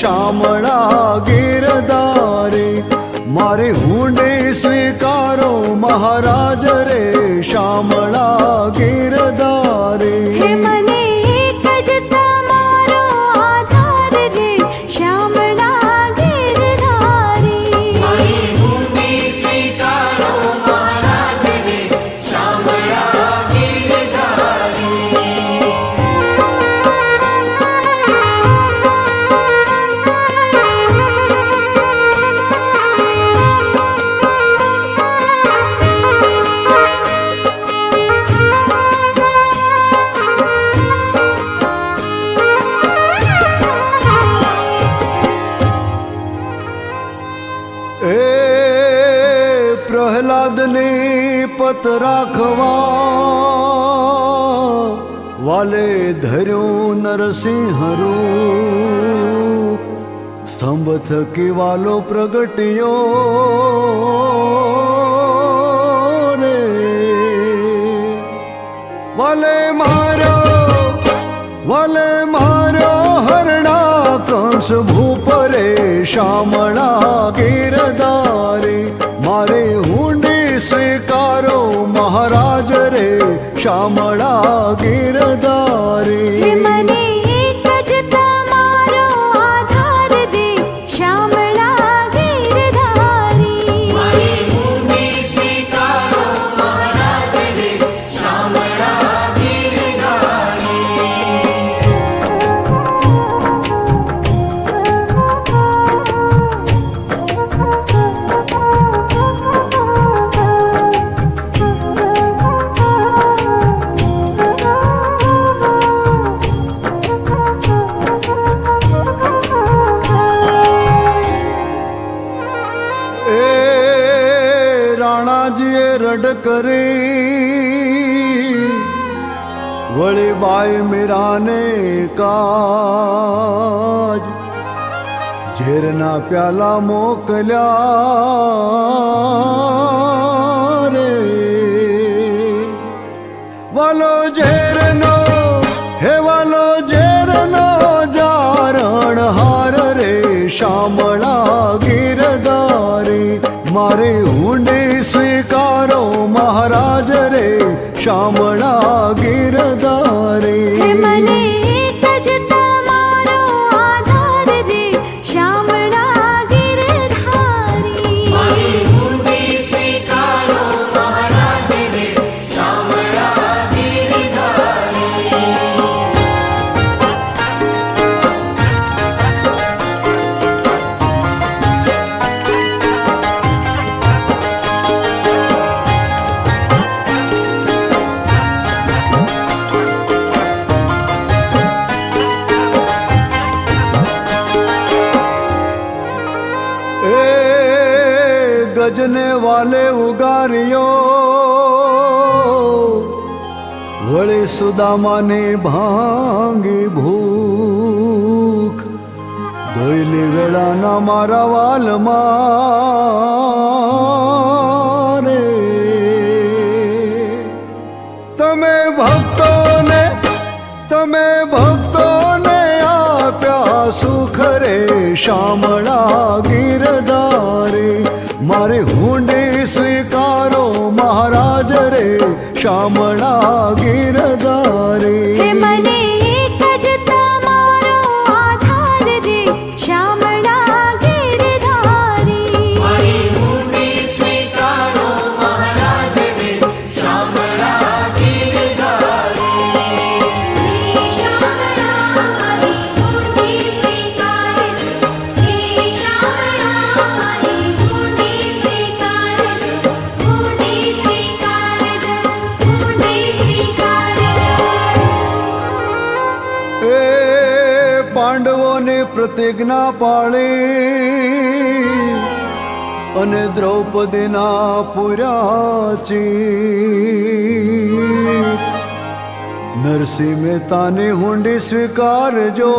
શામળા ગેરદારે મારે હુંડે સ્વીકારો મહારાજ પ્રહલાદની પત રાખવા. વાલે ધર્યું નરસિંહરું. સ્તંભ થકી વાલો પ્રગટ્યો રે. વાલે મારો વાલે મારો હરણા કંસ ભૂપરે શામળા ગીરધારે મહારાજ રે શામળા ગીરધારે. મને કરી વળી બાઈ મીરાને કાજ ઝેરના પ્યાલા મોકલ્યા રે વાલો ઝેરનો હે વાલો ઝેરનો જારણ હાર રે શામળા ગીરદારે મારે હુંડી શામળા ગજને વાલે ઉગાર્યો. વળી સુદામાને ભાંગી ભૂખ. દોયલી વેળાના મારા વાલમાં રે. તમે ભક્તોને તમે ભક્તોને આપ્યા સુખ રે, શામળા શામળા પાંડવોની પ્રતિજ્ઞા પાળી અને દ્રૌપદીના પુરાચી નરસિંહ મહેતાની હુંડી સ્વીકારજો.